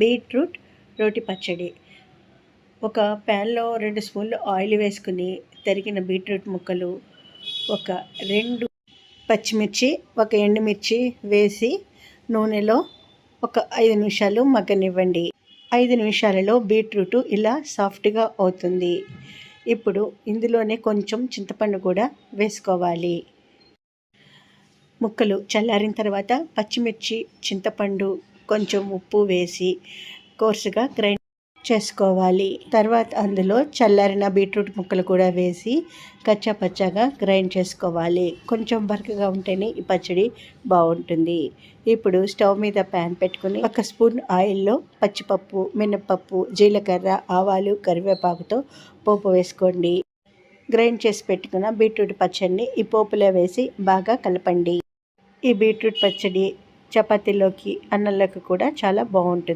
Beetroot రోటి పచ్చడి. ఒక ప్యాన్లో రెండు స్పూన్లు ఆయిల్ వేసుకుని తరిగిన బీట్రూట్ ముక్కలు ఒక రెండు పచ్చిమిర్చి ఒక ఎండుమిర్చి వేసి నూనెలో ఒక ఐదు నిమిషాలు మగ్గనివ్వండి. ఐదు నిమిషాలలో బీట్రూట్ ఇలా సాఫ్ట్గా అవుతుంది. ఇప్పుడు ఇందులోనే కొంచెం చింతపండు కూడా వేసుకోవాలి. ముక్కలు చల్లారిన తర్వాత పచ్చిమిర్చి చింతపండు కొంచెం ఉప్పు వేసి కోర్సుగా గ్రైండ్ చేసుకోవాలి. తర్వాత అందులో చల్లారిన బీట్రూట్ ముక్కలు కూడా వేసి కచ్చాపచ్చాగా గ్రైండ్ చేసుకోవాలి. కొంచెం బరకగా ఉంటేనే ఈ పచ్చడి బాగుంటుంది. ఇప్పుడు స్టవ్ మీద ప్యాన్ పెట్టుకుని ఒక స్పూన్ ఆయిల్లో పచ్చిపప్పు మినప్పప్పు జీలకర్ర ఆవాలు కరివేపాకుతో పోపు వేసుకోండి. గ్రైండ్ చేసి పెట్టుకున్న బీట్రూట్ పచ్చడిని ఈ పోపులో వేసి బాగా కలపండి. ఈ బీట్రూట్ పచ్చడి చపాతీలోకి అన్నంలోకి కూడా చాలా బాగుంటుంది.